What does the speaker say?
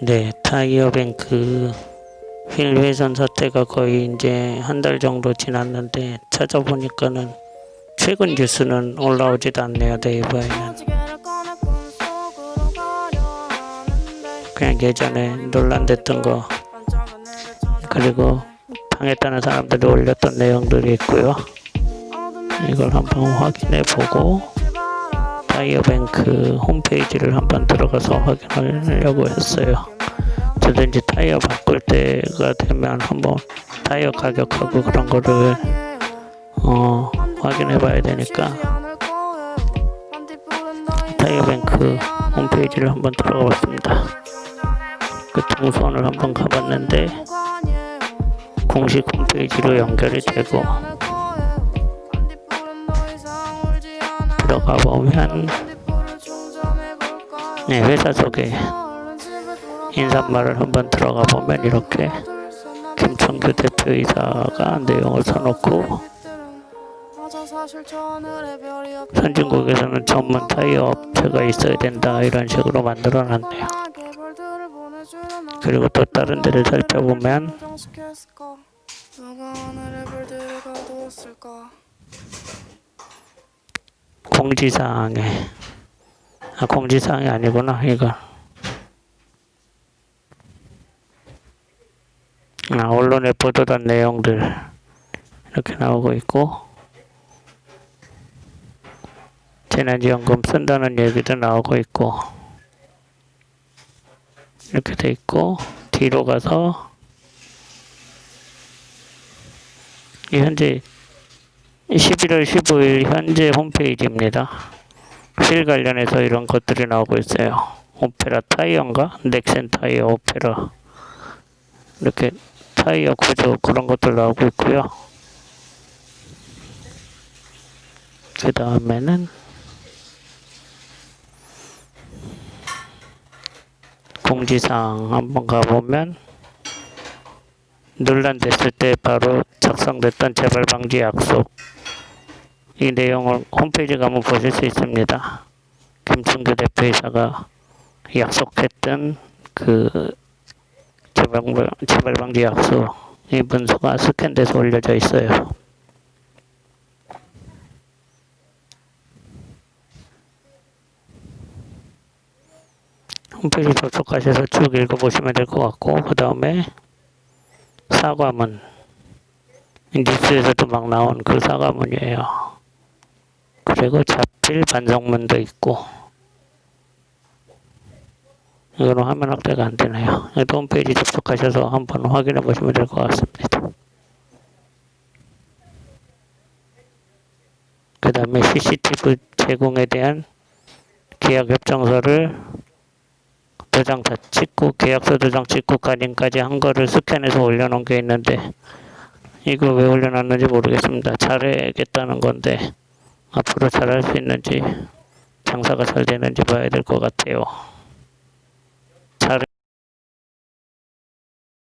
네, 타이어뱅크 휠 훼손 사태가 거의 이제 한 달 정도 지났는데 찾아보니까는 최근 뉴스는 올라오지도 않네요 네이버에는. 그냥 예전에 논란됐던 거. 그리고 당했다는 사람들이 올렸던 내용들이 있고요. 이걸 한번 확인해 보고 타이어뱅크 홈페이지를 한번 들어가서 확인하려고 했어요. 저도 이제 타이어 바꿀 때가 되면 한번 타이어 가격하고 그런 거를 어, 확인해 봐야 되니까 타이어뱅크 홈페이지를 한번 들어가 봤습니다. 그 동선을 한번 가봤는데 공식 홈페이지로 연결이 되고 들어가 보면 네, 회사 소개 인사말을 한번 들어가 보면 이렇게 김청규 대표이사가 내용을 써놓고 선진국에서는 전문 타이어 업체가 있어야 된다 이런 식으로 만들어 놨네요. 그리고 또 다른 데를 살펴보면 공지사항에. 아 공지사항이 아니구나 이거. 아, 언론에 보도된 내용들 이렇게 나오고 있고 재난지원금 쓴다는 얘기도 나오고 있고 이렇게 돼 있고 뒤로 가서 이 현재 11월 15일 현재 홈페이지입니다. 휠 관련해서 이런 것들이 나오고 있어요. 오페라 타이어인가? 넥센 타이어 오페라 이렇게 타이어 구조 그런 것들 나오고 있고요. 그 다음에는 공지사항 한번 가보면 논란됐을 때 바로 작성됐던 재발 방지 약속 이 내용을 홈페이지 가면 보실 수 있습니다. 김충규 대표이사가 약속했던 그 재발, 재발 방지 약속 이 문서가 스캔돼서 올려져 있어요. 홈페이지 접속하셔서 쭉 읽어보시면 될 것 같고 그 다음에 사과문 뉴스에서도 막 나온 그 사과문이에요. 그리고 자필 반성문도 있고 이거는 화면 확대가 안 되네요. 홈페이지 접속하셔서 한번 확인해 보시면 될 것 같습니다. 그 다음에 CCTV 제공에 대한 계약 협정서를 도장 다 찍고 계약서 도장 찍고 가림까지 한 거를 스캔해서 올려놓은 게 있는데 이거 왜 올려놨는지 모르겠습니다. 잘해야겠다는 건데 앞으로 잘할 수 있는지 장사가 잘 되는지 봐야 될 것 같아요.